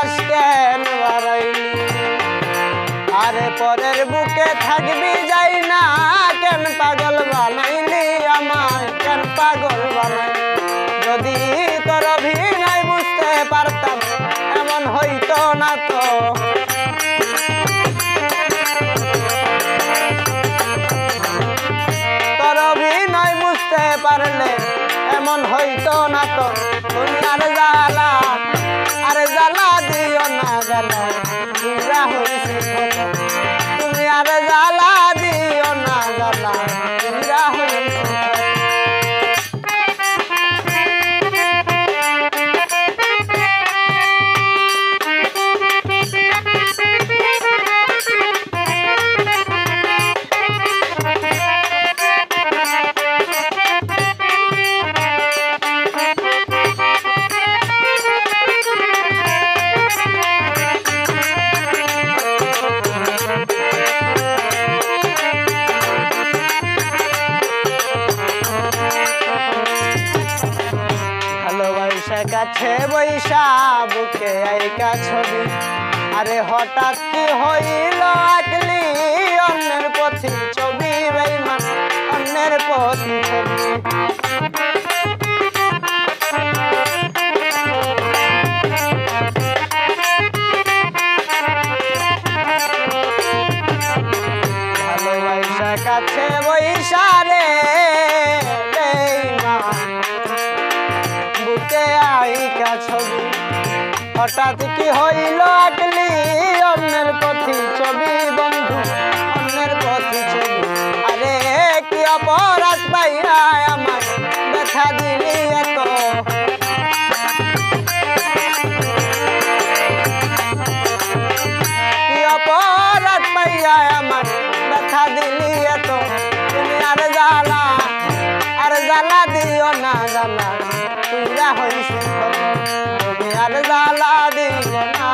বিশ্বাস কেন বাড়াইলি আরে পরের বুকে থাকবি যাই না, কেন পাগল বানাইলি আমায়? কেন পাগল বানাই? যদি তোর অভিনয় বুঝতে পারতাম, এমন হইতো না তো। তোর অভিনয় বুঝতে পারলে এমন হইতো না তো জালা জ্বালা, আরে জ্বালা দিও না জ্বালা হইছে। তুমি আরে জ্বালা ভালোবাসা কাছে বৈশা বুকে আইকা ছবি আরে হঠাৎ কি হইল আকলি অন্যের পথি ছবি বেইমান, অন্যের পথি ছবি। কাছে বৈশা রে বেইমান। আইকা ছবি। হঠাৎ কি হইল আকলি অন্যের পথি ছবি, বন্ধু, অন্যের পথি ছবি। আরে, কি অপরাধ পাইয়া আমার দেখা দিলি এত? অপরাধ পাইয়া আমার ব্যথা দিলি এত? আর আর দিও না কত। তুমি আর জ্বালা দিও না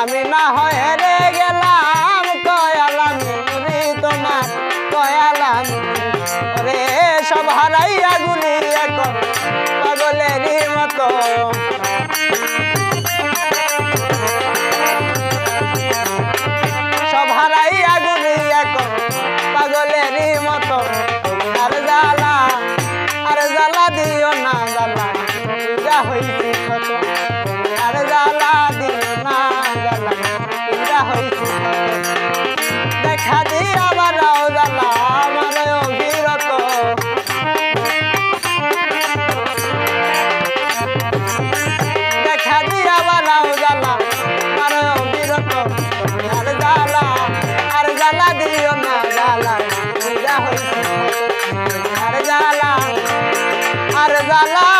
আমি না হয় রে গেলাম, কয়ালাম রে তোমার, কয়ালাম রে সব হারাইয়া গুলি এখন পাগলেরই মতো। জ্বালা